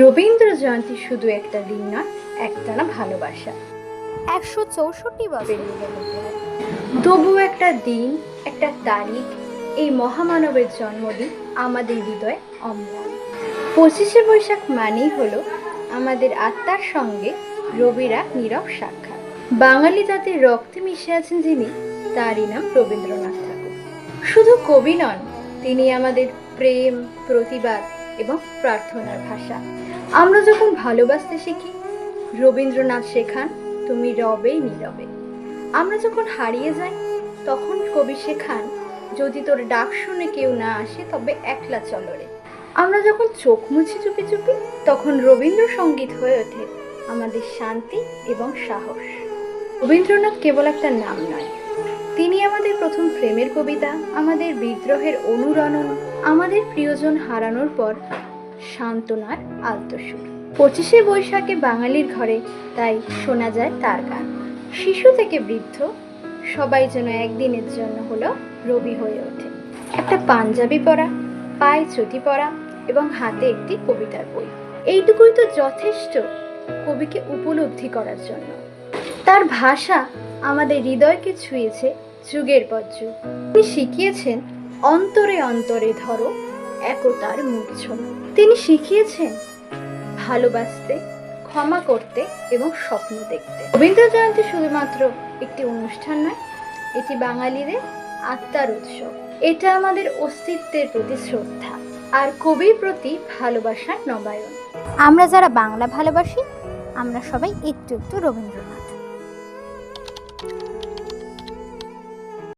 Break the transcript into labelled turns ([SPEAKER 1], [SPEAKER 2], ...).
[SPEAKER 1] রবীন্দ্র জয়ন্তী শুধু একটা দিন নয় একটানা ভালোবাসা।
[SPEAKER 2] একশো চৌষট্টি বছর।
[SPEAKER 1] তবু একটা দিন একটা তারিখ এই মহামানবের জন্মদিন আমাদের হৃদয়ে অম্লান পঁচিশে বৈশাখ মানেই হলো আমাদের আত্মার সঙ্গে রবিরা নীরব সাক্ষাৎ। বাঙালি জাতির রক্তে মিশে আছেন যিনি তারই নাম রবীন্দ্রনাথ ঠাকুর। শুধু কবি নন তিনি আমাদের প্রেম প্রতিবাদ এবং প্রার্থনার ভাষা। আমরা যখন ভালোবাসতে শিখি, রবীন্দ্রনাথ শেখান, তুমি রবেই নীরবে আমরা যখন হারিয়ে যাই, তখন কবি শেখান, যদি তোর ডাক শুনে কেউ না আসে, তবে একলা চলরে। আমরা যখন চোখ মুছি চুপি চুপি, তখন রবীন্দ্রসঙ্গীত হয়ে ওঠে আমাদের শান্তি এবং সাহস। রবীন্দ্রনাথ কেবল একটা নাম নয় প্রথম প্রেমের কবিতা, আমাদের বিদ্রোহের অনুরণন, আমাদের প্রিয়জন হারানোর পর সান্ত্বনার আলতসুর পঁচিশে বৈশাখে বাঙালির ঘরে, তাই শোনা যায় তার গান। শিশু থেকে বৃদ্ধ, সবাই যেন একদিনের জন্য হলো রবি হয়ে ওঠে। একটা পাঞ্জাবি পরা, পায়ে চটি পরা এবং হাতে একটি কবিতার বই। এইটুকুই তো যথেষ্ট কবিকে উপলব্ধি করার জন্য। তার ভাষা আমাদের হৃদয়কে ছুঁয়েছে যুগের পর যুগ। তিনি শিখিয়েছেন, অন্তরে অন্তরে ধরো একতার মুখ তিনি শিখিয়েছেন, ভালোবাসতে, ক্ষমা করতে এবং স্বপ্ন দেখতে। রবীন্দ্র জয়ন্তী শুধুমাত্র একটি অনুষ্ঠান নয়, এটি বাঙালিদের আত্মার উৎসব। এটা আমাদের অস্তিত্বের প্রতি শ্রদ্ধা আর কবির প্রতি ভালোবাসার নবায়ন।
[SPEAKER 2] আমরা যারা বাংলা ভালোবাসি, আমরা সবাই একটু একটু রবীন্দ্রনাথ।